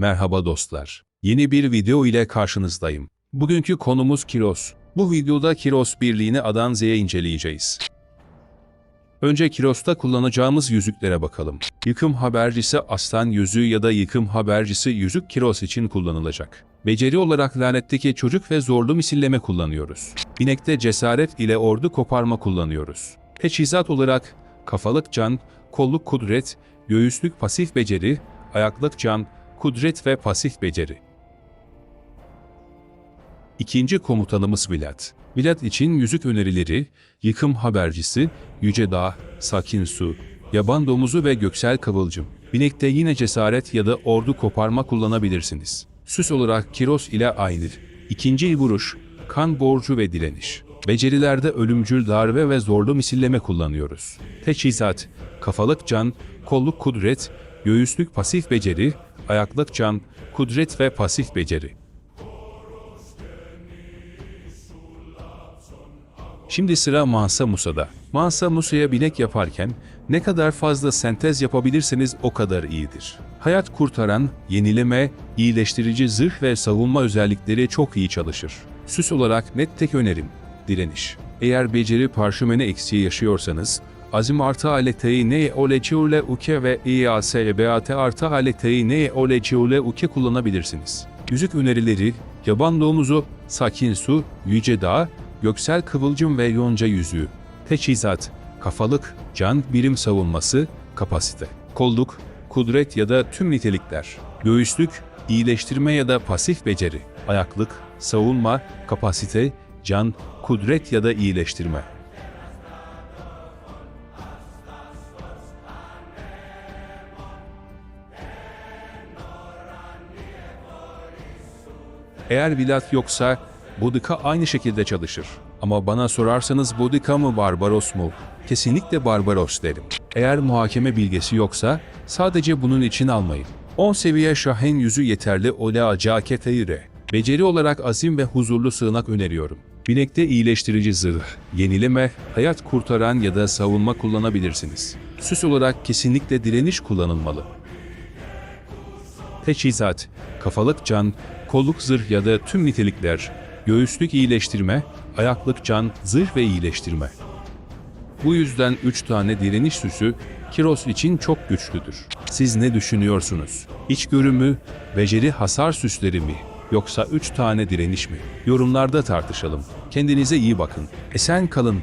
Merhaba dostlar. Yeni bir video ile karşınızdayım. Bugünkü konumuz Kiros. Bu videoda Kiros birliğini A'dan Z'ye inceleyeceğiz. Önce Kiros'ta kullanacağımız yüzüklere bakalım. Yıkım habercisi aslan yüzüğü ya da yıkım habercisi yüzük Kiros için kullanılacak. Beceri olarak lanetteki çocuk ve zorlu misilleme kullanıyoruz. Binekte cesaret ile ordu koparma kullanıyoruz. Teçhizat olarak kafalık can, kolluk kudret, göğüslük pasif beceri, ayaklık can, kudret ve pasif beceri. İkinci komutanımız Vlad. Vlad için yüzük önerileri, yıkım habercisi, yüce dağ, sakin su, yaban domuzu ve göksel kıvılcım. Binekte yine cesaret ya da ordu koparma kullanabilirsiniz. Süs olarak Kiros ile aynı. İkinci vuruş, kan borcu ve direniş. Becerilerde ölümcül darbe ve zorlu misilleme kullanıyoruz. Teçhizat, kafalık can, kolluk kudret, göğüslük pasif beceri, ayaklık can, kudret ve pasif beceri. Şimdi sıra Mansa Musa'da. Mansa Musa'ya binek yaparken ne kadar fazla sentez yapabilirseniz o kadar iyidir. Hayat kurtaran, yenileme, iyileştirici zırh ve savunma özellikleri çok iyi çalışır. Süs olarak net tek önerim, direniş. Eğer beceri parşömeni eksiği yaşıyorsanız, azim artı aleteyi ne oleciule uke ve iasbeate artı aleteyi ne oleciule uke kullanabilirsiniz. Yüzük önerileri, yaban domuzu, sakin su, yüce dağ, göksel kıvılcım ve yonca yüzüğü, teçhizat, kafalık, can birim savunması, kapasite, kolluk, kudret ya da tüm nitelikler, göğüslük, iyileştirme ya da pasif beceri, ayaklık, savunma, kapasite, can, kudret ya da iyileştirme. Eğer vilat yoksa Boudica aynı şekilde çalışır. Ama bana sorarsanız Boudica mı Barbaros mu? Kesinlikle Barbaros derim. Eğer muhakeme bilgisi yoksa sadece bunun için almayın. 10 seviye Şahen yüzü yeterli Ola Caketeyre. Beceri olarak azim ve huzurlu sığınak öneriyorum. Binekte iyileştirici zırh, yenileme, hayat kurtaran ya da savunma kullanabilirsiniz. Süs olarak kesinlikle direniş kullanılmalı. Teçhizat, kafalık can, kolluk zırh ya da tüm nitelikler, göğüslük iyileştirme, ayaklık can, zırh ve iyileştirme. Bu yüzden 3 tane direniş süsü Kiros için çok güçlüdür. Siz ne düşünüyorsunuz? İçgörü mü, beceri hasar süsleri mi? Yoksa 3 tane direniş mi? Yorumlarda tartışalım. Kendinize iyi bakın. Esen kalın.